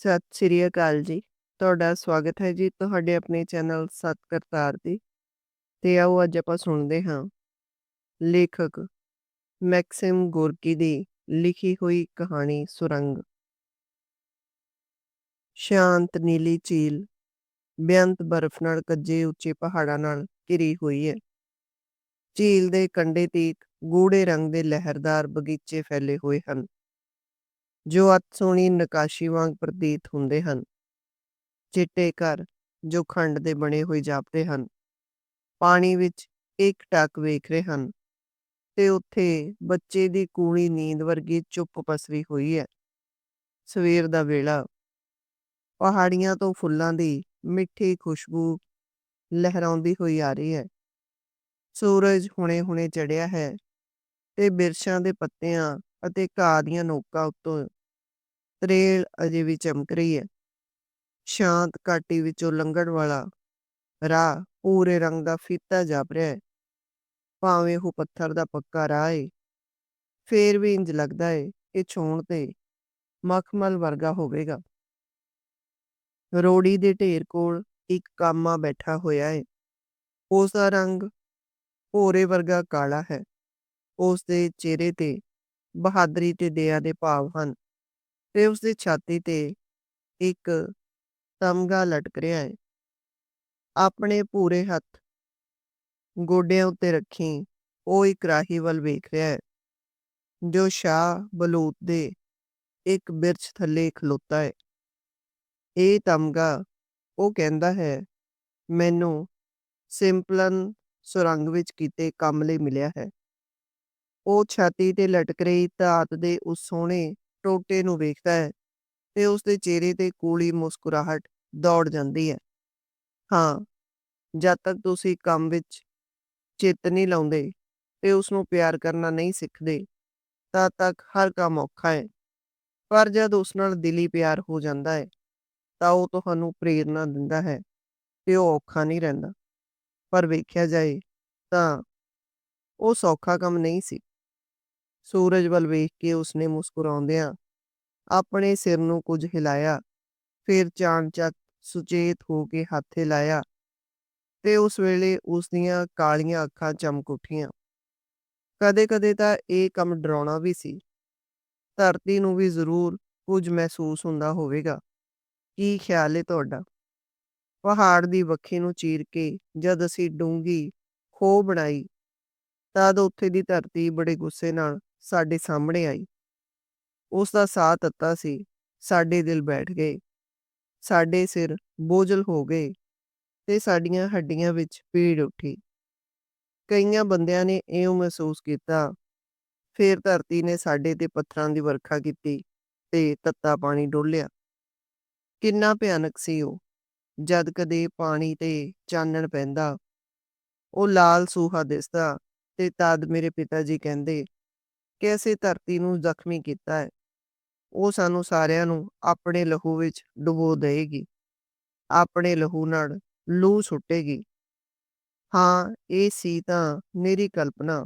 ਸਤਿ ਸ੍ਰੀ ਅਕਾਲ ਜੀ। ਤੁਹਾਡਾ ਸਵਾਗਤ ਹੈ ਜੀ ਤੁਹਾਡੇ ਆਪਣੇ ਚੈਨਲ ਸਤ ਕਰਤਾਰ ਦੀ। ਤੇ ਆਓ ਅੱਜ ਆਪਾਂ ਸੁਣਦੇ ਹਾਂ ਲੇਖਕ ਮੈਕਸਿਮ ਗੋਰਕੀ ਦੀ ਲਿਖੀ ਹੋਈ ਕਹਾਣੀ ਸੁਰੰਗ। ਸ਼ਾਂਤ ਨੀਲੀ ਝੀਲ ਬੇਅੰਤ ਬਰਫ਼ ਨਾਲ ਕੱਜੇ ਉੱਚੇ ਪਹਾੜਾਂ ਨਾਲ ਘਿਰੀ ਹੋਈ ਹੈ। ਝੀਲ ਦੇ ਕੰਢੇ ਤੀਕ ਗੂੜੇ ਰੰਗ ਦੇ ਲਹਿਰਦਾਰ ਬਗੀਚੇ ਫੈਲੇ ਹੋਏ ਹਨ ਜੋ ਅਤ ਸੋਹਣੀ ਨਕਾਸ਼ੀ ਵਾਂਗ ਪ੍ਰਤੀਤ ਹੁੰਦੇ ਹਨ। ਚਿੱਟੇ ਘਰ ਜੋ ਖੰਡ ਦੇ ਬਣੇ ਹੋਏ ਜਾਪਦੇ ਹਨ ਪਾਣੀ ਵਿੱਚ ਇੱਕ ਟੱਕ ਵੇਖ ਰਹੇ ਹਨ ਤੇ ਉੱਥੇ ਬੱਚੇ ਦੀ ਕੂਣੀ ਨੀਂਦ ਵਰਗੀ ਚੁੱਪ ਪਸਰੀ ਹੋਈ ਹੈ। ਸਵੇਰ ਦਾ ਵੇਲਾ ਪਹਾੜੀਆਂ ਤੋਂ ਫੁੱਲਾਂ ਦੀ ਮਿੱਠੀ ਖੁਸ਼ਬੂ ਲਹਿਰਾਉਂਦੀ ਹੋਈ ਆ ਰਹੀ ਹੈ। ਸੂਰਜ ਹੁਣੇ-ਹੁਣੇ ਚੜਿਆ ਹੈ ਤੇ ਬਿਰਸ਼ਾਂ ਦੇ ਪੱਤਿਆਂ ਅਤੇ ਘਾਹ ਦੀਆਂ ਨੋਕਾਂ ਉੱਤੋਂ ਤਰੇਲ ਅਜੇ ਵੀ ਚਮਕ ਰਹੀ ਹੈ। ਸ਼ਾਂਤ ਘਾਟੀ ਵਿੱਚੋਂ ਲੰਘਣ ਵਾਲਾ ਰਾਹ ਪੂਰੇ ਰੰਗ ਦਾ ਫੀਤਾ ਜਾਪ ਰਿਹਾ ਹੈ। ਭਾਵੇਂ ਉਹ ਪੱਥਰ ਦਾ ਪੱਕਾ ਰਾਹ ਏ, ਫੇਰ ਵੀ ਇੰਜ ਲੱਗਦਾ ਹੈ ਇਹ ਛੋਣ ਤੇ ਮਖਮਲ ਵਰਗਾ ਹੋਵੇਗਾ। ਰੋੜੀ ਦੇ ਢੇਰ ਕੋਲ ਇੱਕ ਕਾਮਾ ਬੈਠਾ ਹੋਇਆ ਹੈ ਉਸ ਦਾ ਰੰਗ ਭੋਰੇ ਵਰਗਾ ਕਾਲਾ ਹੈ। ਉਸ ਦੇ ਚਿਹਰੇ ਤੇ ਬਹਾਦਰੀ ਤੇ ਦਇਆ ਦੇ ਭਾਵ ਹਨ ਤੇ ਉਸ ਦੀ ਛਾਤੀ ਤੇ ਇੱਕ ਤਮਗਾ ਲਟਕ ਰਿਹਾ ਹੈ। ਆਪਣੇ ਪੂਰੇ ਹੱਥ ਗੋਡਿਆਂ ਉੱਤੇ ਰੱਖੀ ਉਹ ਇੱਕ ਰਾਹੀ ਵੱਲ ਵੇਖ ਰਿਹਾ ਹੈ, ਜੋ ਸ਼ਾਹ ਬਲੂਤ ਦੇ ਇੱਕ ਬਿਰਛ ਥੱਲੇ ਖਲੋਤਾ ਹੈ। ਇਹ ਤਮਗਾ ਉਹ ਕਹਿੰਦਾ ਹੈ, ਮੈਨੂੰ ਸਿੰਪਲਨ ਸੁਰੰਗ ਵਿੱਚ ਕੀਤੇ ਕੰਮ ਲਈ ਮਿਲਿਆ ਹੈ। ਉਹ ਛਾਤੀ ਤੇ ਲਟਕ ਰਹੀ ਧਾਤ ਦੇ ਉਸ ਸੋਹਣੇ ਟੋਟੇ ਨੂੰ ਵੇਖਦਾ ਹੈ ਤੇ ਉਸ ਦੇ ਚਿਹਰੇ ਤੇ ਕੂਲੀ ਮੁਸਕਰਾਹਟ ਦੌੜ ਜਾਂਦੀ ਹੈ। ਹਾਂ, ਜਦ ਤੱਕ ਤੁਸੀਂ ਕੰਮ ਵਿੱਚ ਚਿੱਤ ਨਹੀਂ ਲਾਉਂਦੇ ਤੇ ਉਸ ਨੂੰ ਪਿਆਰ ਕਰਨਾ ਨਹੀਂ ਸਿੱਖਦੇ, ਤਦ ਤੱਕ ਹਰ ਕੰਮ ਔਖਾ ਹੈ ਪਰ ਜਦ ਉਸ ਨਾਲ ਦਿਲੀ ਪਿਆਰ ਹੋ ਜਾਂਦਾ ਹੈ, ਤਾਂ ਉਹ ਤੁਹਾਨੂੰ ਪ੍ਰੇਰਨਾ ਦਿੰਦਾ ਹੈ ਤੇ ਉਹ ਔਖਾ ਨਹੀਂ ਰਹਿੰਦਾ ਪਰ ਵੇਖਿਆ ਜਾਏ ਤਾਂ ਉਹ ਸੌਖਾ ਕੰਮ ਨਹੀਂ ਸੀ। ਸੂਰਜ ਵੱਲ ਵੇਖ ਕੇ ਉਸਨੇ ਮੁਸਕਰਾਉਂਦਿਆਂ ਆਪਣੇ ਸਿਰ ਨੂੰ ਕੁਝ ਹਿਲਾਇਆ ਫਿਰ ਚਾਣਚੱਕ ਸੁਚੇਤ ਹੋ ਕੇ ਹੱਥ ਹਿਲਾਇਆ ਤੇ ਉਸ ਵੇਲੇ ਉਸ ਦੀਆਂ ਕਾਲੀਆਂ ਅੱਖਾਂ ਚਮਕ ਉੱਠੀਆਂ। ਕਦੇ-ਕਦੇ ਤਾਂ ਇਹ ਕੰਮ ਡਰਾਉਣਾ ਵੀ ਸੀ। ਧਰਤੀ ਨੂੰ ਵੀ ਜ਼ਰੂਰ ਕੁਝ ਮਹਿਸੂਸ ਹੁੰਦਾ ਹੋਵੇਗਾ। ਕੀ ਖਿਆਲ ਏ ਤੁਹਾਡਾ? ਪਹਾੜ ਦੀ ਵੱਖੀ ਨੂੰ ਚੀਰ ਕੇ ਜਦ ਅਸੀਂ ਡੂੰਗੀ ਖੋਹ ਬਣਾਈ, ਤਦ ਉੱਥੇ ਦੀ ਧਰਤੀ ਬੜੇ ਗੁੱਸੇ ਨਾਲ ਸਾਡੇ ਸਾਹਮਣੇ ਆਈ। ਉਸ ਦਾ ਸਾਹ ਤੱਤਾ ਸੀ ਸਾਡੇ ਦਿਲ ਬੈਠ ਗਏ ਸਾਡੇ ਸਿਰ ਬੋਝਲ ਹੋ ਗਏ ਤੇ ਸਾਡੀਆਂ ਹੱਡੀਆਂ ਵਿੱਚ ਪੀੜ ਉੱਠੀ। ਕਈਆਂ ਬੰਦਿਆਂ ਨੇ ਇਉਂ ਮਹਿਸੂਸ ਕੀਤਾ, ਫੇਰ ਧਰਤੀ ਨੇ ਸਾਡੇ ਤੇ ਪੱਥਰਾਂ ਦੀ ਵਰਖਾ ਕੀਤੀ ਤੇ ਤੱਤਾ ਪਾਣੀ ਡੋਲਿਆ। ਕਿੰਨਾ ਭਿਆਨਕ ਸੀ ਉਹ, ਜਦ ਕਦੇ ਪਾਣੀ ਤੇ ਚਾਨਣ ਪੈਂਦਾ ਉਹ ਲਾਲ ਸੂਹਾ ਦਿਸਦਾ ਤੇ ਤਦ ਮੇਰੇ ਪਿਤਾ ਜੀ ਕਹਿੰਦੇ ਕਿ ਅਸੀਂ ਧਰਤੀ ਨੂੰ ਜ਼ਖਮੀ ਕੀਤਾ ਹੈ। ਉਹ ਸਾਨੂੰ ਸਾਰਿਆਂ ਨੂੰ ਆਪਣੇ ਲਹੂ ਵਿੱਚ ਡੁਬੋ ਦੇਏਗੀ ਆਪਣੇ ਲਹੂ ਨਾਲ ਲੂ ਸੁੱਟੇਗੀ। ਹਾਂ, ਇਹ ਸੀ ਤਾਂ ਮੇਰੀ ਕਲਪਨਾ।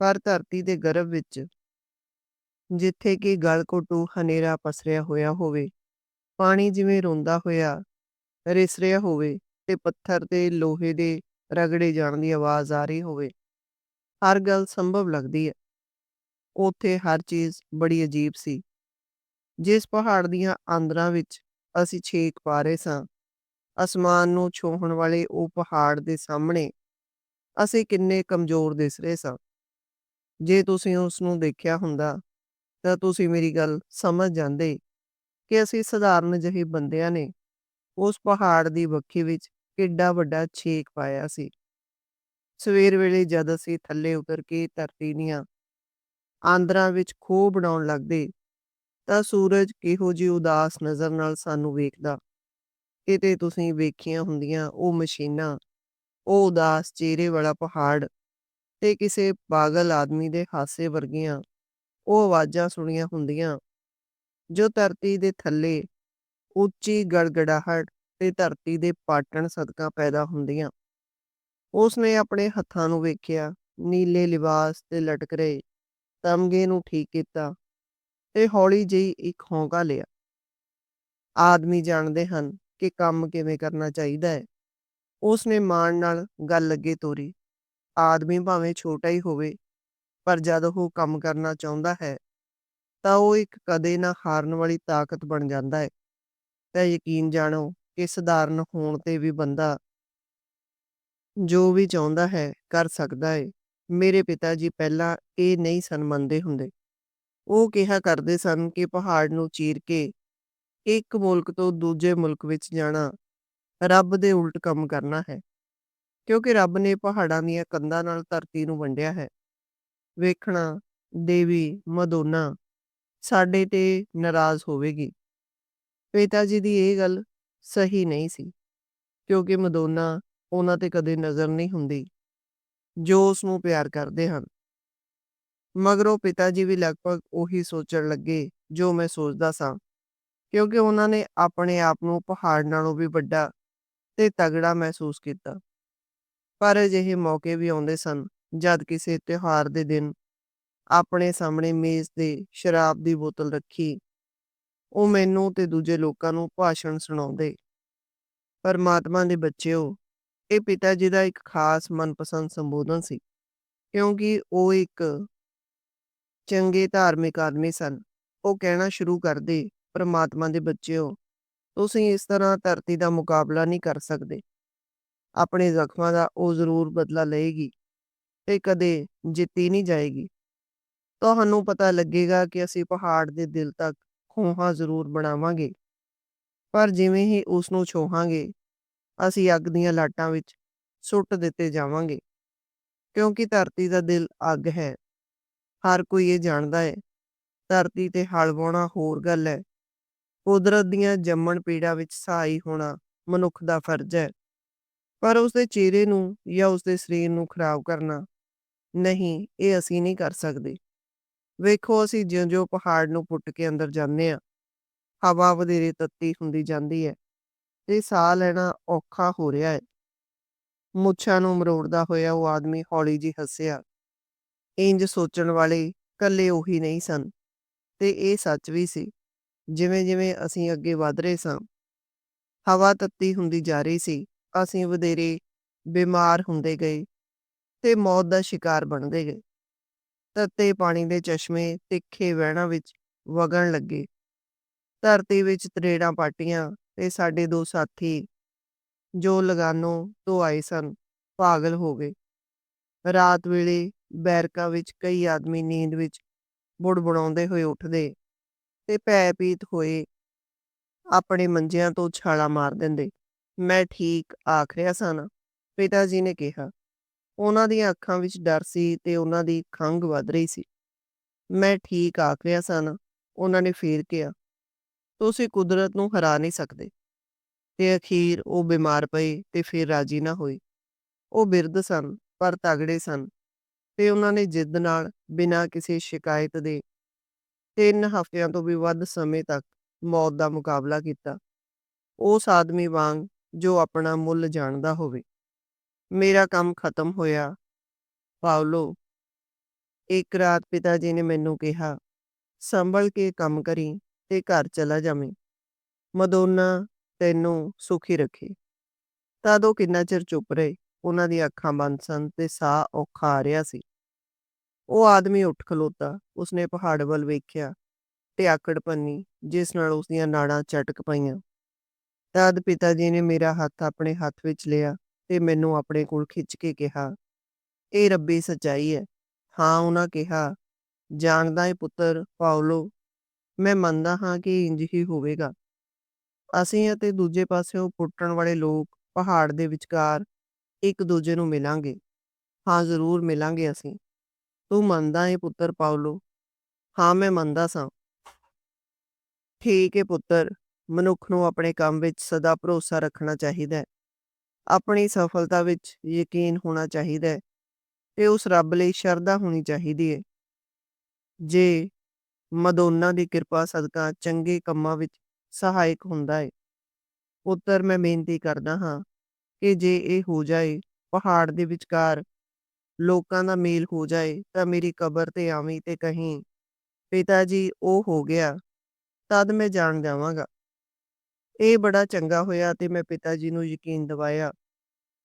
ਪਰ ਧਰਤੀ ਦੇ ਗਰਭ ਵਿੱਚ ਜਿੱਥੇ ਕਿ ਗਲ ਘੁੱਟੂ ਹਨੇਰਾ ਪਸਰਿਆ ਹੋਇਆ ਹੋਵੇ, ਪਾਣੀ ਜਿਵੇਂ ਰੋਂਦਾ ਹੋਇਆ, ਰਿਸ ਰਿਹਾ ਹੋਵੇ ਤੇ ਪੱਥਰ ਤੇ ਲੋਹੇ ਦੇ ਰਗੜੇ ਜਾਣ ਦੀ ਆਵਾਜ਼ ਆ ਰਹੀ ਹੋਵੇ, ਹਰ ਗੱਲ ਸੰਭਵ ਲੱਗਦੀ ਹੈ। ਉੱਥੇ ਹਰ ਚੀਜ਼ ਬੜੀ ਅਜੀਬ ਸੀ। ਜਿਸ ਪਹਾੜ ਦੀਆਂ ਆਂਦਰਾਂ ਵਿੱਚ ਅਸੀਂ ਛੇਕ ਪਾ ਰਹੇ ਸਾਂ, ਅਸਮਾਨ ਨੂੰ ਛੂਹਣ ਵਾਲੇ ਉਹ ਪਹਾੜ ਦੇ ਸਾਹਮਣੇ ਅਸੀਂ ਕਿੰਨੇ ਕਮਜ਼ੋਰ ਦਿਸ ਰਹੇ ਸਾਂ। ਜੇ ਤੁਸੀਂ ਉਸ ਨੂੰ ਦੇਖਿਆ ਹੁੰਦਾ, ਤਾਂ ਤੁਸੀਂ ਮੇਰੀ ਗੱਲ ਸਮਝ ਜਾਂਦੇ ਕਿ ਅਸੀਂ ਸਧਾਰਨ ਜਿਹੇ ਬੰਦਿਆਂ ਨੇ ਉਸ ਪਹਾੜ ਦੀ ਵੱਖੀ ਵਿੱਚ ਕਿੱਡਾ ਵੱਡਾ ਛੇਕ ਪਾਇਆ ਸੀ। ਸਵੇਰ ਵੇਲੇ ਜਦ ਅਸੀਂ ਥੱਲੇ ਉਤਰ ਕੇ ਧਰਤੀ ਦੀਆਂ ਆਂਦਰਾਂ ਵਿੱਚ ਖੋਹ ਬਣਾਉਣ ਲੱਗਦੇ। ਤਾਂ ਸੂਰਜ ਕਿਹੋ ਜਿਹੀ ਉਦਾਸ ਨਜ਼ਰ ਨਾਲ ਸਾਨੂੰ ਵੇਖਦਾ। ਕਿਤੇ ਤੁਸੀਂ ਵੇਖੀਆਂ ਹੁੰਦੀਆਂ ਉਹ ਮਸ਼ੀਨਾਂ, ਉਹ ਉਦਾਸ ਚਿਹਰੇ ਵਾਲਾ ਪਹਾੜ ਤੇ ਕਿਸੇ ਪਾਗਲ ਆਦਮੀ ਦੇ ਹਾਸੇ ਵਰਗੀਆਂ ਉਹ ਆਵਾਜ਼ਾਂ ਸੁਣੀਆਂ ਹੁੰਦੀਆਂ, ਜੋ ਧਰਤੀ ਦੇ ਥੱਲੇ ਉੱਚੀ ਗੜਗੜਾਹਟ ਤੇ ਧਰਤੀ ਦੇ ਪਾਟਣ ਸਦਕਾ ਪੈਦਾ ਹੁੰਦੀਆਂ। ਉਸਨੇ ਆਪਣੇ ਹੱਥਾਂ ਨੂੰ ਵੇਖਿਆ, ਨੀਲੇ ਲਿਬਾਸ ਤੇ ਲਟਕ ਰਹੇ ਤਮਗੇ ਨੂੰ ਠੀਕ ਕੀਤਾ ਤੇ ਹੌਲੀ ਜਿਹੀ ਇੱਕ ਹੌਂਕਾ ਲਿਆ ਆਦਮੀ ਜਾਣਦੇ ਹਨ ਕਿ ਕੰਮ ਕਿਵੇਂ ਕਰਨਾ ਚਾਹੀਦਾ ਹੈ। ਉਸ ਨੇ ਮਾਣ ਨਾਲ ਗੱਲ ਅੱਗੇ ਤੋਰੀ। ਆਦਮੀ ਭਾਵੇਂ ਛੋਟਾ ਹੀ ਹੋਵੇ, ਪਰ ਜਦ ਉਹ ਕੰਮ ਕਰਨਾ ਚਾਹੁੰਦਾ ਹੈ, ਤਾਂ ਉਹ ਇੱਕ ਕਦੇ ਨਾ ਹਾਰਨ ਵਾਲੀ ਤਾਕਤ ਬਣ ਜਾਂਦਾ ਹੈ। ਤਾਂ ਯਕੀਨ ਜਾਣੋ ਕਿ ਸਧਾਰਨ ਹੋਣ ਤੇ ਵੀ ਬੰਦਾ ਜੋ ਵੀ ਚਾਹੁੰਦਾ ਹੈ ਕਰ ਸਕਦਾ ਹੈ। ਮੇਰੇ ਪਿਤਾ ਜੀ ਪਹਿਲਾਂ ਇਹ ਨਹੀਂ ਸਨ ਮੰਨਦੇ ਹੁੰਦੇ। ਉਹ ਕਿਹਾ ਕਰਦੇ ਸਨ ਕਿ ਪਹਾੜ ਨੂੰ ਚੀਰ ਕੇ ਇੱਕ ਮੁਲਕ ਤੋਂ ਦੂਜੇ ਮੁਲਕ ਵਿੱਚ ਜਾਣਾ ਰੱਬ ਦੇ ਉਲਟ ਕੰਮ ਕਰਨਾ ਹੈ। ਕਿਉਂਕਿ ਰੱਬ ਨੇ ਪਹਾੜਾਂ ਦੀਆਂ ਕੰਧਾਂ ਨਾਲ ਧਰਤੀ ਨੂੰ ਵੰਡਿਆ ਹੈ। ਵੇਖਣਾ, ਦੇਵੀ, ਮਦੋਨਾ, ਸਾਡੇ ਤੇ ਨਾਰਾਜ਼ ਹੋਵੇਗੀ। ਪਿਤਾ ਜੀ ਦੀ ਇਹ ਗੱਲ ਸਹੀ ਨਹੀਂ ਸੀ, ਕਿਉਂਕਿ ਮਦੋਨਾ ਉਹਨਾਂ ਤੇ ਕਦੇ ਨਜ਼ਰ ਨਹੀਂ ਹੁੰਦੀ ਜੋ ਉਸ ਨੂੰ ਪਿਆਰ ਕਰਦੇ ਹਨ। ਮਗਰੋਂ ਪਿਤਾ ਜੀ ਵੀ ਲਗਭਗ ਉਹੀ ਸੋਚਣ ਲੱਗੇ, ਜੋ ਮੈਂ ਸੋਚਦਾ ਸਾਂ ਕਿਉਂਕਿ ਉਹਨਾਂ ਨੇ ਆਪਣੇ ਆਪ ਨੂੰ ਪਹਾੜ ਨਾਲੋਂ ਵੀ ਵੱਡਾ ਤੇ ਤਗੜਾ ਮਹਿਸੂਸ ਕੀਤਾ। ਪਰ ਅਜਿਹੇ ਮੌਕੇ ਵੀ ਆਉਂਦੇ ਸਨ, ਜਦ ਕਿਸੇ ਤਿਉਹਾਰ ਦੇ ਦਿਨ ਆਪਣੇ ਸਾਹਮਣੇ ਮੇਜ਼ ਤੇ ਸ਼ਰਾਬ ਦੀ ਬੋਤਲ ਰੱਖੀ ਉਹ ਮੈਨੂੰ ਤੇ ਦੂਜੇ ਲੋਕਾਂ ਨੂੰ ਭਾਸ਼ਣ ਸੁਣਾਉਂਦੇ। ਪਰਮਾਤਮਾ ਦੇ ਬੱਚਿਓ ਇਹ ਪਿਤਾ ਜੀ ਦਾ ਇੱਕ ਖਾਸ ਮਨਪਸੰਦ ਸੰਬੋਧਨ ਸੀ, ਕਿਉਂਕਿ ਉਹ ਇੱਕ ਚੰਗੇ ਧਾਰਮਿਕ ਆਦਮੀ ਸਨ। ਉਹ ਕਹਿਣਾ ਸ਼ੁਰੂ ਕਰਦੇ, ਪਰਮਾਤਮਾ ਦੇ ਬੱਚਿਓ, ਤੁਸੀਂ ਇਸ ਤਰ੍ਹਾਂ ਧਰਤੀ ਦਾ ਮੁਕਾਬਲਾ ਨਹੀਂ ਕਰ ਸਕਦੇ। ਆਪਣੇ ਜ਼ਖਮਾਂ ਦਾ ਉਹ ਜ਼ਰੂਰ ਬਦਲਾ ਲਏਗੀ ਤੇ ਕਦੇ ਜਿੱਤੀ ਨਹੀਂ ਜਾਏਗੀ। ਤੁਹਾਨੂੰ ਪਤਾ ਲੱਗੇਗਾ ਕਿ ਅਸੀਂ ਪਹਾੜ ਦੇ ਦਿਲ ਤੱਕ ਖੋਹਾਂ ਜ਼ਰੂਰ ਬਣਾਵਾਂਗੇ। ਪਰ ਜਿਵੇਂ ਹੀ ਉਸ ਨੂੰ ਛੋਹਾਂਗੇ ਅਸੀਂ ਅੱਗ ਦੀਆਂ ਲਾਟਾਂ ਵਿੱਚ ਸੁੱਟ ਦਿੱਤੇ ਜਾਵਾਂਗੇ। ਕਿਉਂਕਿ ਧਰਤੀ ਦਾ ਦਿਲ ਅੱਗ ਹੈ। ਹਰ ਕੋਈ ਇਹ ਜਾਣਦਾ ਹੈ। ਧਰਤੀ ਤੇ ਹਲ ਵਾਹੁਣਾ ਹੋਰ ਗੱਲ ਹੈ। ਕੁਦਰਤ ਦੀਆਂ ਜੰਮਣ ਪੀੜਾਂ ਵਿੱਚ ਸਹਾਈ ਹੋਣਾ ਮਨੁੱਖ ਦਾ ਫਰਜ਼ ਹੈ। ਪਰ ਉਸਦੇ ਚਿਹਰੇ ਨੂੰ ਜਾਂ ਉਸਦੇ ਸਰੀਰ ਨੂੰ ਖਰਾਬ ਕਰਨਾ ਨਹੀਂ, ਇਹ ਅਸੀਂ ਨਹੀਂ ਕਰ ਸਕਦੇ। ਵੇਖੋ, ਅਸੀਂ ਜਿਉਂ-ਜਿਉਂ ਪਹਾੜ ਨੂੰ ਪੁੱਟ ਕੇ ਅੰਦਰ ਜਾਂਦੇ ਹਾਂ, ਹਵਾ ਵਧੇਰੇ ਤੱਤੀ ਹੁੰਦੀ ਜਾਂਦੀ ਹੈ ਤੇ ਸਾਹ ਲੈਣਾ ਔਖਾ ਹੋ ਰਿਹਾ ਹੈ। ਮੁੱਛਾਂ ਨੂੰ ਮਰੋੜਦਾ ਹੋਇਆ ਉਹ ਆਦਮੀ ਹੌਲੀ ਜੀ ਹੱਸਿਆ। ਇੰਜ ਸੋਚਣ ਵਾਲੇ ਕੱਲੇ ਉਹੀ ਨਹੀਂ ਸਨ ਤੇ ਇਹ ਸੱਚ ਵੀ ਸੀ। ਜਿਵੇਂ-ਜਿਵੇਂ ਅਸੀਂ ਅੱਗੇ ਵਧ ਰਹੇ ਸਾਂ, ਹਵਾ ਤੱਤੀ ਹੁੰਦੀ ਜਾ ਰਹੀ ਸੀ। ਅਸੀਂ ਵਧੇਰੇ ਬਿਮਾਰ ਹੁੰਦੇ ਗਏ ਤੇ ਮੌਤ ਦਾ ਸ਼ਿਕਾਰ ਬਣਦੇ ਗਏ। ਤੱਤੇ ਪਾਣੀ ਦੇ ਚਸ਼ਮੇ ਤਿੱਖੇ ਵਹਿਣਾ ਵਿੱਚ ਵਗਣ ਲੱਗੇ। ਧਰਤੀ ਵਿੱਚ ਤਰੇੜਾਂ ਪਾਟੀਆਂ ਤੇ ਸਾਡੇ ਦੋ ਸਾਥੀ ਜੋ ਲਗਾਨੋ ਤੋਂ ਆਏ ਸਨ, ਪਾਗਲ ਹੋ ਗਏ। ਰਾਤ ਵੇਲੇ ਬੈਰਕਾਂ ਵਿੱਚ ਕਈ ਆਦਮੀ ਨੀਂਦ ਵਿੱਚ ਬੁੜਬੁੜਾਉਂਦੇ ਹੋਏ ਉੱਠਦੇ ਤੇ ਭੈ ਪੀਤ ਹੋਏ ਆਪਣੇ ਮੰਜਿਆਂ ਤੋਂ ਛਾਲਾਂ ਮਾਰ ਦਿੰਦੇ। ਮੈਂ ਠੀਕ ਆਖ ਰਿਹਾ ਸਾਂ ਪਿਤਾ ਜੀ ਨੇ ਕਿਹਾ। ਉਹਨਾਂ ਦੀਆਂ ਅੱਖਾਂ ਵਿੱਚ ਡਰ ਸੀ ਤੇ ਉਹਨਾਂ ਦੀ ਖੰਘ ਵੱਧ ਰਹੀ ਸੀ। ਮੈਂ ਠੀਕ ਆਖ ਰਿਹਾ ਸਾਂ ਉਹਨਾਂ ਨੇ ਫੇਰ ਕਿਹਾ। ਤੁਸੀਂ ਕੁਦਰਤ ਨੂੰ ਹਰਾ ਨਹੀਂ ਸਕਦੇ। ਤੇ ਅਖੀਰ ਉਹ ਬਿਮਾਰ ਪਏ ਤੇ ਫਿਰ ਰਾਜੀ ਨਾ ਹੋਏ। ਉਹ ਬਿਰਧ ਸਨ, ਪਰ ਤਗੜੇ ਸਨ ਤੇ ਉਹਨਾਂ ਨੇ ਜਿੱਦ ਨਾਲ ਬਿਨਾਂ ਕਿਸੇ ਸ਼ਿਕਾਇਤ ਦੇ ਤਿੰਨ ਹਫ਼ਤਿਆਂ ਤੋਂ ਵੀ ਵੱਧ ਸਮੇਂ ਤੱਕ ਮੌਤ ਦਾ ਮੁਕਾਬਲਾ ਕੀਤਾ। ਉਸ ਆਦਮੀ ਵਾਂਗ ਜੋ ਆਪਣਾ ਮੁੱਲ ਜਾਣਦਾ ਹੋਵੇ। ਮੇਰਾ ਕੰਮ ਖਤਮ ਹੋਇਆ ਪਾਓਲੋ, ਇੱਕ ਰਾਤ ਪਿਤਾ ਜੀ ਨੇ ਮੈਨੂੰ ਕਿਹਾ, ਸੰਭਲ ਕੇ ਕੰਮ ਕਰੀ ਤੇ ਘਰ ਚਲਾ ਜਾਵੀਂ। ਮਦੋਨਾ ਤੈਨੂੰ ਸੁਖੀ ਰੱਖੇ। ਤਦ ਉਹ ਕਿੰਨਾ ਚਿਰ ਚੁੱਪ ਰਹੇ। ਉਹਨਾਂ ਦੀਆਂ ਅੱਖਾਂ ਬੰਦ ਸਨ ਤੇ ਸਾਹ ਔਖਾ ਆ ਰਿਹਾ ਸੀ। ਉਹ ਆਦਮੀ ਉੱਠ ਖਲੋਤਾ। ਉਸਨੇ ਪਹਾੜ ਵੱਲ ਵੇਖਿਆ ਤੇ ਆਕੜ ਭੰਨੀ ਜਿਸ ਨਾਲ ਉਸਦੀਆਂ ਨਾੜਾਂ ਚਟਕ ਪਈਆਂ। ਤਦ ਪਿਤਾ ਜੀ ਨੇ ਮੇਰਾ ਹੱਥ ਆਪਣੇ ਹੱਥ ਵਿੱਚ ਲਿਆ ਤੇ ਮੈਨੂੰ ਆਪਣੇ ਕੋਲ ਖਿੱਚ ਕੇ ਕਿਹਾ, ਇਹ ਰੱਬੀ ਸੱਚਾਈ ਹੈ। ਹਾਂ, ਉਹਨਾਂ ਕਿਹਾ, ਜਾਣਦਾ ਏ ਪੁੱਤਰ ਪਾਓਲੋ ਮੈਂ ਮੰਨਦਾ ਹਾਂ ਕਿ ਇੰਜ ਹੀ ਹੋਵੇਗਾ। ਅਸੀਂ ਅਤੇ ਦੂਜੇ ਪਾਸਿਓਂ ਪੁੱਟਣ ਵਾਲੇ ਲੋਕ ਪਹਾੜ ਦੇ ਵਿਚਕਾਰ ਇੱਕ ਦੂਜੇ ਨੂੰ ਮਿਲਾਂਗੇ। ਹਾਂ, ਜ਼ਰੂਰ ਮਿਲਾਂਗੇ ਅਸੀਂ। ਤੂੰ ਮੰਨਦਾ ਏ ਪੁੱਤਰ ਪਾਓਲੋ? ਹਾਂ, ਮੈਂ ਮੰਨਦਾ ਸਾਂ। ਠੀਕ ਏ ਪੁੱਤਰ, ਮਨੁੱਖ ਨੂੰ ਆਪਣੇ ਕੰਮ ਵਿੱਚ ਸਦਾ ਭਰੋਸਾ ਰੱਖਣਾ ਚਾਹੀਦਾ ਹੈ। ਆਪਣੀ ਸਫਲਤਾ ਵਿੱਚ ਯਕੀਨ ਹੋਣਾ ਚਾਹੀਦਾ ਹੈ ਤੇ ਉਸ ਰੱਬ ਲਈ ਸ਼ਰਧਾ ਹੋਣੀ ਚਾਹੀਦੀ ਹੈ। ਜੇ ਮਦੋਨਾ ਦੀ ਕਿਰਪਾ ਸਦਕਾ ਚੰਗੇ ਕੰਮਾਂ ਵਿੱਚ ਸਹਾਇਕ ਹੁੰਦਾ ਹੈ ਪੁੱਤਰ ਮੈਂ ਬੇਨਤੀ ਕਰਦਾ ਹਾਂ ਕਿ ਜੇ ਇਹ ਹੋ ਜਾਏ, ਪਹਾੜ ਦੇ ਵਿਚਕਾਰ ਲੋਕਾਂ ਦਾ ਮੇਲ ਹੋ ਜਾਏ, ਤਾਂ ਮੇਰੀ ਕਬਰ ਤੇ ਆਵੀਂ ਤੇ ਕਹੀਂ, ਪਿਤਾ ਜੀ, ਉਹ ਹੋ ਗਿਆ, ਤਦ ਮੈਂ ਜਾਣ ਜਾਵਾਂਗਾ। ਇਹ ਬੜਾ ਚੰਗਾ ਹੋਇਆ ਤੇ ਮੈਂ ਪਿਤਾ ਜੀ ਨੂੰ ਯਕੀਨ ਦਿਵਾਇਆ।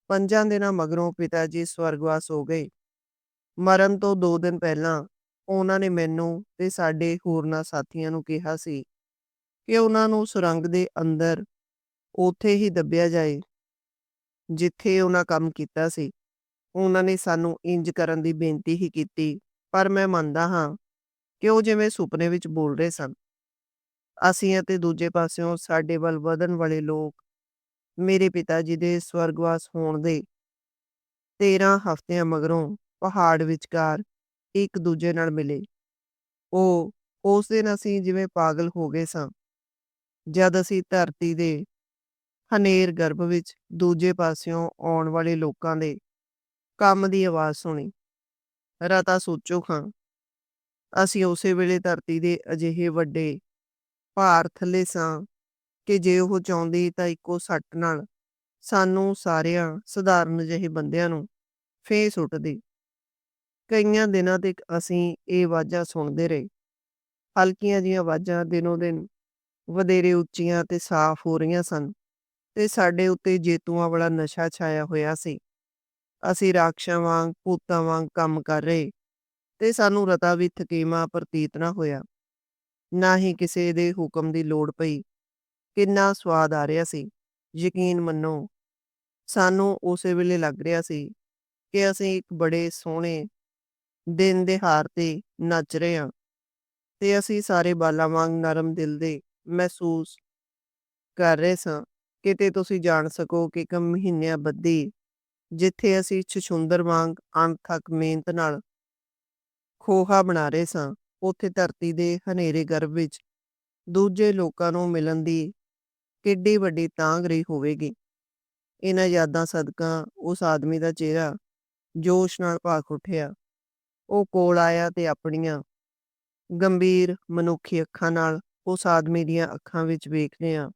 ਪੰਜਾਂ ਦਿਨਾਂ ਮਗਰੋਂ ਪਿਤਾ ਜੀ ਸਵਰਗਵਾਸ ਹੋ ਗਏ। ਮਰਨ ਤੋਂ 2 ਦਿਨ ਪਹਿਲਾਂ ਉਹਨਾਂ ਨੇ ਮੈਨੂੰ ਤੇ ਸਾਡੇ ਹੋਰਨਾਂ ਸਾਥੀਆਂ ਨੂੰ ਕਿਹਾ ਸੀ ਕਿ ਉਹਨਾਂ ਨੂੰ ਸੁਰੰਗ ਦੇ ਅੰਦਰ ਉੱਥੇ ਹੀ ਦੱਬਿਆ ਜਾਏ, ਜਿੱਥੇ ਉਹਨਾਂ ਕੰਮ ਕੀਤਾ ਸੀ। ਉਹਨਾਂ ਨੇ ਸਾਨੂੰ ਇੰਜ ਕਰਨ ਦੀ ਬੇਨਤੀ ਹੀ ਕੀਤੀ, ਪਰ ਮੈਂ ਮੰਨਦਾ ਹਾਂ ਕਿ ਉਹ ਜਿਵੇਂ ਸੁਪਨੇ ਵਿੱਚ ਬੋਲ ਰਹੇ ਸਨ। ਅਸੀਂ ਅਤੇ ਦੂਜੇ ਪਾਸਿਓਂ ਸਾਡੇ ਵੱਲ ਵਧਣ ਵਾਲੇ ਲੋਕ, ਮੇਰੇ ਪਿਤਾ ਜੀ ਦੇ ਸਵਰਗਵਾਸ ਹੋਣ ਦੇ 13 ਹਫ਼ਤਿਆਂ ਮਗਰੋਂ ਪਹਾੜ ਵਿਚਕਾਰ ਇੱਕ ਦੂਜੇ ਨਾਲ ਮਿਲੇ। ਉਹ, ਉਸ ਦਿਨ ਅਸੀਂ ਜਿਵੇਂ ਪਾਗਲ ਹੋ ਗਏ ਸਾਂ ਜਦ ਅਸੀਂ ਧਰਤੀ ਦੇ ਹਨੇਰ ਗਰਭ ਵਿੱਚ ਦੂਜੇ ਪਾਸਿਓਂ ਆਉਣ ਵਾਲੇ ਲੋਕਾਂ ਦੇ ਕੰਮ ਦੀ ਆਵਾਜ਼ ਸੁਣੀ। ਰਤਾ ਸੋਚੋ ਖਾਂ, ਅਸੀਂ ਉਸੇ ਵੇਲੇ ਧਰਤੀ ਦੇ ਅਜਿਹੇ ਵੱਡੇ ਭਾਰ ਥੱਲੇ ਸਾਂ ਕਿ ਜੇ ਉਹ ਚਾਹੁੰਦੀ ਤਾਂ ਇੱਕੋ ਸੱਟ ਨਾਲ ਸਾਨੂੰ ਸਾਰਿਆਂ ਸਧਾਰਨ ਜਿਹੇ ਬੰਦਿਆਂ ਨੂੰ ਫੇਸ ਉੱਟਦੀ ਕਈਆਂ ਦਿਨਾਂ ਤੱਕ ਅਸੀਂ ਇਹ ਆਵਾਜ਼ਾਂ ਸੁਣਦੇ ਰਹੇ। ਹਲਕੀਆਂ ਜਿਹੀਆਂ ਆਵਾਜ਼ਾਂ ਦਿਨੋ ਦਿਨ ਵਧੇਰੇ ਉੱਚੀਆਂ ਤੇ ਸਾਫ਼ ਹੋ ਰਹੀਆਂ ਸਨ ਤੇ ਸਾਡੇ ਉੱਤੇ ਜੇਤੂਆਂ ਵਾਲਾ ਨਸ਼ਾ ਛਾਇਆ ਹੋਇਆ ਸੀ। ਅਸੀਂ ਰਾਖਸ਼ਾਂ ਵਾਂਗ, ਭੂਤਾਂ ਵਾਂਗ ਕੰਮ ਕਰ ਰਹੇ ਤੇ ਸਾਨੂੰ ਰਤਾ ਵੀ ਥਕੇਵਾਂ ਪ੍ਰਤੀਤ ਨਾ ਹੋਇਆ। ਨਾ ਹੀ ਕਿਸੇ ਦੇ ਹੁਕਮ ਦੀ ਲੋੜ ਪਈ। ਕਿੰਨਾ ਸਵਾਦ ਆ ਰਿਹਾ ਸੀ। ਯਕੀਨ ਮੰਨੋ ਸਾਨੂੰ ਉਸੇ ਵੇਲੇ ਲੱਗ ਰਿਹਾ ਸੀ ਕਿ ਅਸੀਂ ਇੱਕ ਬੜੇ ਸੋਹਣੇ ਦਿਨ ਦੇ ਹਾਰ ਤੇ ਨੱਚ ਰਹੇ ਹਾਂ ਤੇ ਅਸੀਂ ਸਾਰੇ ਬਾਲਾਂ ਵਾਂਗ ਨਰਮ ਦਿਲ ਦੇ ਮਹਿਸੂਸ ਕਰ ਰਹੇ ਸਾਂ ਕਿਤੇ ਤੁਸੀਂ ਜਾਣ ਸਕੋ ਕਿ ਇੱਕ ਮਹੀਨਿਆਂ ਬੱਧੀ ਜਿੱਥੇ ਅਸੀਂ ਛਛੁੰਦਰ ਵਾਂਗ ਅਣਥੱਕ ਮਿਹਨਤ ਨਾਲ ਖੋਹਾ ਬਣਾ ਰਹੇ ਸਾਂ, ਉੱਥੇ ਧਰਤੀ ਦੇ ਹਨੇਰੇ ਗਰਭ ਵਿੱਚ ਦੂਜੇ ਲੋਕਾਂ ਨੂੰ ਮਿਲਣ ਦੀ ਕਿੱਡੀ ਵੱਡੀ ਤਾਂਗ ਰਹੀ ਹੋਵੇਗੀ। ਇਹਨਾਂ ਯਾਦਾਂ ਸਦਕਾ ਉਸ ਆਦਮੀ ਦਾ ਚਿਹਰਾ ਜੋਸ਼ ਨਾਲ ਭਾਖ ਉੱਠਿਆ। ਉਹ ਕੋਲ ਆਇਆ ਤੇ ਆਪਣੀਆਂ ਗੰਭੀਰ ਮਨੁੱਖੀ ਅੱਖਾਂ ਨਾਲ ਉਸ ਆਦਮੀ ਦੀਆਂ ਅੱਖਾਂ ਵਿੱਚ ਵੇਖਦਿਆਂ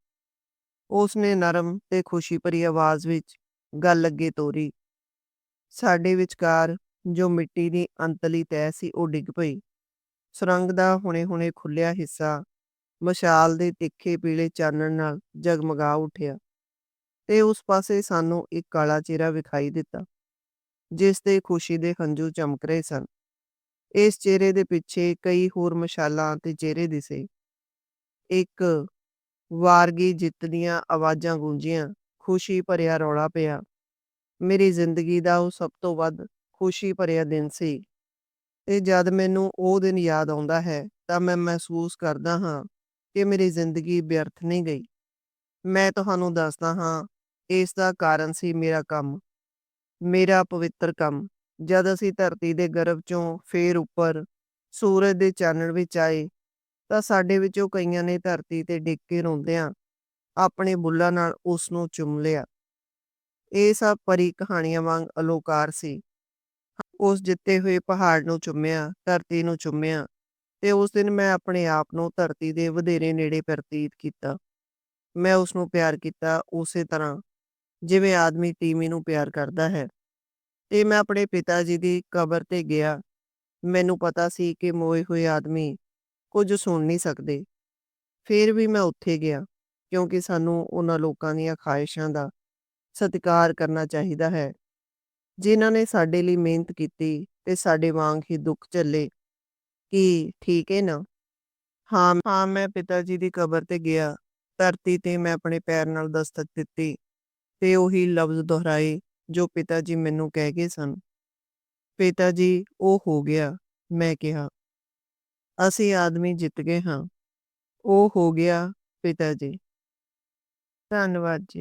ਉਸ ਨੇ ਨਰਮ ਤੇ ਖੁਸ਼ੀ ਭਰੀ ਆਵਾਜ਼ ਵਿੱਚ ਗੱਲ ਅੱਗੇ ਤੋਰੀ। ਸਾਡੇ ਵਿਚਕਾਰ ਜੋ ਮਿੱਟੀ ਦੀ ਅੰਤਲੀ ਤੈਅ ਸੀ ਉਹ ਡਿੱਗ ਪਈ। ਸੁਰੰਗ ਦਾ ਹੁਣੇ-ਹੁਣੇ ਖੁੱਲਿਆ ਹਿੱਸਾ ਮਸ਼ਾਲ ਦੇ ਤਿੱਖੇ ਪੀਲੇ ਚਾਨਣ ਨਾਲ ਜਗਮਗਾ ਉੱਠਿਆ ਤੇ ਉਸ ਪਾਸੇ ਸਾਨੂੰ ਇੱਕ ਕਾਲਾ ਚਿਹਰਾ ਵਿਖਾਈ ਦਿੱਤਾ, ਜਿਸ ਤੇ ਖੁਸ਼ੀ ਦੇ ਹੰਝੂ ਚਮਕ ਰਹੇ ਸਨ। ਇਸ ਚਿਹਰੇ ਦੇ ਪਿੱਛੇ ਕਈ ਹੋਰ ਮਸ਼ਾਲਾਂ ਤੇ ਚਿਹਰੇ ਦਿਸੇ। ਇੱਕ ਵਾਰਗੀ ਜਿੱਤ ਦੀਆਂ ਆਵਾਜ਼ਾਂ ਗੂੰਜੀਆਂ। ਖੁਸ਼ੀ ਭਰਿਆ ਰੌਲਾ ਪਿਆ। ਮੇਰੀ ਜ਼ਿੰਦਗੀ ਦਾ ਉਹ ਸਭ ਤੋਂ ਵੱਧ ਖੁਸ਼ੀ ਭਰਿਆ ਦਿਨ ਸੀ ਤੇ ਜਦ ਮੈਨੂੰ ਉਹ ਦਿਨ ਯਾਦ ਆਉਂਦਾ ਹੈ, ਤਾਂ ਮੈਂ ਮਹਿਸੂਸ ਕਰਦਾ ਹਾਂ ਕਿ ਮੇਰੀ ਜ਼ਿੰਦਗੀ ਵਿਅਰਥ ਨਹੀਂ ਗਈ। ਮੈਂ ਤੁਹਾਨੂੰ ਦੱਸਦਾ ਹਾਂ, ਇਸ ਦਾ ਕਾਰਨ ਸੀ ਮੇਰਾ ਕੰਮ। ਮੇਰਾ ਪਵਿੱਤਰ ਕੰਮ। ਜਦ ਅਸੀਂ ਧਰਤੀ ਦੇ ਗਰਭ ਚੋਂ ਫੇਰ ਉੱਪਰ ਸੂਰਜ ਦੇ ਚਾਨਣ ਵਿੱਚ ਆਏ ਤਾਂ ਸਾਡੇ ਵਿੱਚੋਂ ਕਈਆਂ ਨੇ ਧਰਤੀ ਤੇ ਡਿੱਗ ਕੇ ਰੋਂਦਿਆਂ ਆਪਣੇ ਬੁੱਲਾਂ ਨਾਲ ਉਸ ਨੂੰ ਚੁੰਮ ਲਿਆ। ਇਹ ਸਭ ਪਰੀ ਕਹਾਣੀਆਂ ਵਾਂਗ ਅਲੋਕਾਰ ਸੀ। ਉਸ ਜਿੱਤੇ ਹੋਏ ਪਹਾੜ ਨੂੰ ਚੁੰਮਿਆ, ਧਰਤੀ ਨੂੰ ਚੁੰਮਿਆ ਤੇ ਉਸ ਦਿਨ ਮੈਂ ਆਪਣੇ ਆਪ ਨੂੰ ਧਰਤੀ ਦੇ ਵਧੇਰੇ ਨੇੜੇ ਪ੍ਰਤੀਤ ਕੀਤਾ। ਮੈਂ ਉਸ ਨੂੰ ਪਿਆਰ ਕੀਤਾ ਉਸੇ ਤਰ੍ਹਾਂ ਜਿਵੇਂ ਆਦਮੀ ਤੀਵੀਂ ਨੂੰ ਪਿਆਰ ਕਰਦਾ ਹੈ ਤੇ ਮੈਂ ਆਪਣੇ ਪਿਤਾ ਜੀ ਦੀ ਕਬਰ ਤੇ ਗਿਆ। ਮੈਨੂੰ ਪਤਾ ਸੀ ਕਿ ਮੋਏ ਹੋਏ ਆਦਮੀ ਕੁਝ ਸੁਣ ਨਹੀਂ ਸਕਦੇ। ਫਿਰ ਵੀ ਮੈਂ ਉੱਥੇ ਗਿਆ, ਕਿਉਂਕਿ ਸਾਨੂੰ ਉਹਨਾਂ ਲੋਕਾਂ ਦੀਆਂ ਖਾਹਿਸ਼ਾਂ ਦਾ ਸਤਿਕਾਰ ਕਰਨਾ ਚਾਹੀਦਾ ਹੈ ਜਿਨ੍ਹਾਂ ਨੇ ਸਾਡੇ ਲਈ ਮਿਹਨਤ ਕੀਤੀ ਤੇ ਸਾਡੇ ਵਾਂਗ ਹੀ ਦੁੱਖ ਝੱਲੇ। ਕੀ ਠੀਕ ਹੈ ਨਾ? ਹਾਂ ਹਾਂ, ਮੈਂ ਪਿਤਾ ਜੀ ਦੀ ਕਬਰ ਤੇ ਗਿਆ। ਧਰਤੀ ਤੇ ਮੈਂ ਆਪਣੇ ਪੈਰ ਨਾਲ ਦਸਤਕ ਦਿੱਤੀ ਤੇ ਉਹੀ ਲਫ਼ਜ਼ ਦੁਹਰਾਏ ਜੋ ਪਿਤਾ ਜੀ ਮੈਨੂੰ ਕਹਿ ਗਏ ਸਨ। ਪਿਤਾ ਜੀ, ਉਹ ਹੋ ਗਿਆ, ਮੈਂ ਕਿਹਾ। ਅਸੀਂ ਆਦਮੀ ਜਿੱਤ ਗਏ ਹਾਂ। ਉਹ ਹੋ ਗਿਆ ਪਿਤਾ ਜੀ। ਧੰਨਵਾਦ ਜੀ।